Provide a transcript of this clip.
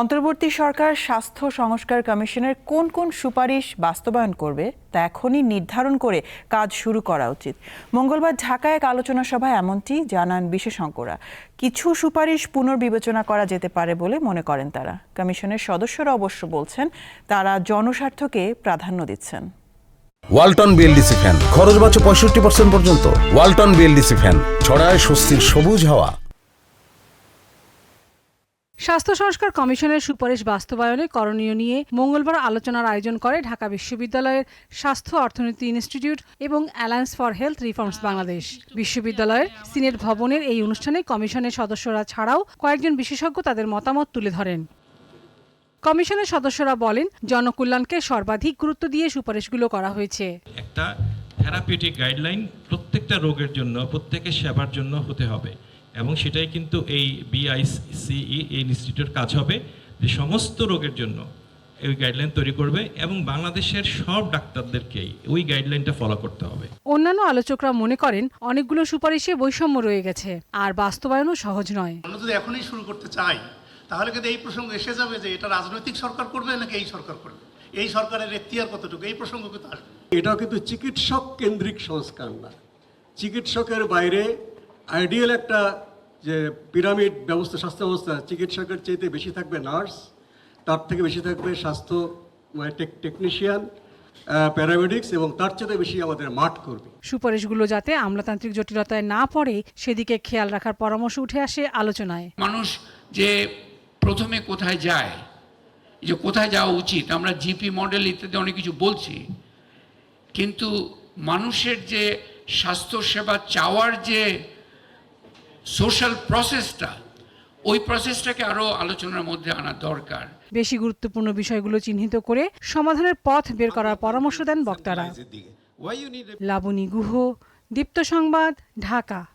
অন্তর্বর্তী সরকার স্বাস্থ্য সংস্কার কমিশনের কোন কোন সুপারিশ বাস্তবায়ন করবে, তা এখনই নির্ধারণ করে কাজ শুরু করা উচিত। মঙ্গলবার ঢাকায় এক আলোচনা সভায় এমনটি জানান বিশেষজ্ঞরা। কিছু সুপারিশ পুনর্বিবেচনা করা যেতে পারে বলে মনে করেন তারা। কমিশনের সদস্যরা অবশ্য বলছেন, তারা জনস্বার্থকে প্রাধান্য দিচ্ছেন। Walton BLDC fan. খরচ বাঁচো পঁয়ষট্টি পার্সেন্ট পর্যন্ত। Walton BLDC fan. ছড়ায় স্বস্তির সবুজ হাওয়া। স্বাস্থ্য সংস্কার কমিশনের সুপারিশ বাস্তবায়নে করণীয় নিয়ে মঙ্গলবার আলোচনার আয়োজন করে ঢাকা বিশ্ববিদ্যালয়ের স্বাস্থ্য অর্থনীতি ইনস্টিটিউট এবং alliance for health reforms Bangladesh. বিশ্ববিদ্যালয়ের সিনেট ভবনের এই অনুষ্ঠানে কমিশনের সদস্যরা ছাড়াও কয়েকজন বিশেষজ্ঞ তাদের মতামত তুলে ধরেন। কমিশনের সদস্যরা বলেন, জনকল্যাণকে সর্বাধিক গুরুত্ব দিয়ে সুপারিশগুলো করা হয়েছে। একটা থেরাপিউটিক গাইডলাইন প্রত্যেকটা রোগের জন্য, প্রত্যেকের সেবার জন্য হতে হবে। এবং সেটাই কিন্তু এই বিআইসিই এই ইনস্টিটিউট কাজ হবে যে সমস্ত রোগের জন্য এই গাইডলাইন তৈরি করবে এবং বাংলাদেশের সব ডাক্তারদেরকেই ওই গাইডলাইনটা ফলো করতে হবে। অন্যান্য আলোচকরা মনে করেন অনেকগুলো সুপারিশে বৈষম্য রয়ে গেছে আর বাস্তবায়নও সহজ নয়। আমরা যদি এখনই শুরু করতে চাই তাহলে কিন্তু এই প্রসঙ্গ এসে যাবে যে এটা রাজনৈতিক সরকার করবে নাকি এই সরকার করবে? এই সরকারের এখতিয়ার কতটুকু? এই প্রসঙ্গ কিন্তু আসবে। এটাও কিন্তু চিকিৎসক কেন্দ্রিক সংস্কার না। চিকিৎসকের বাইরে আইডিয়াল একটা যে পিরামিড ব্যবস্থা স্বাস্থ্য ব্যবস্থা চিকিৎসকের চাইতে বেশি থাকবে নার্স তার থেকে বেশি থাকবে স্বাস্থ্য মানে টেকনিশিয়ান প্যারামেডিক্স এবং তার চেয়ে বেশি আমাদের মাঠ করবে সুপারিশগুলো যাতে আমলাতান্ত্রিক জটিলতায় না পড়ে সেদিকে খেয়াল রাখার পরামর্শ উঠে আসে আলোচনায়। মানুষ যে প্রথমে কোথায় যায় যে কোথায় যাওয়া উচিত আমরা জিপি মডেল ইত্যাদি অনেক কিছু বলছি কিন্তু মানুষের যে স্বাস্থ্যসেবা চাওয়ার যে সোশ্যাল প্রসেসটা ওই প্রসেসটাকে আরও আলোচনার মধ্যে আনা দরকার। বেশি গুরুত্বপূর্ণ বিষয়গুলো চিহ্নিত করে সমাধানের পথ বের করার পরামর্শ দেন বক্তারা। লাবণী গুহ দীপ্ত সংবাদ ঢাকা।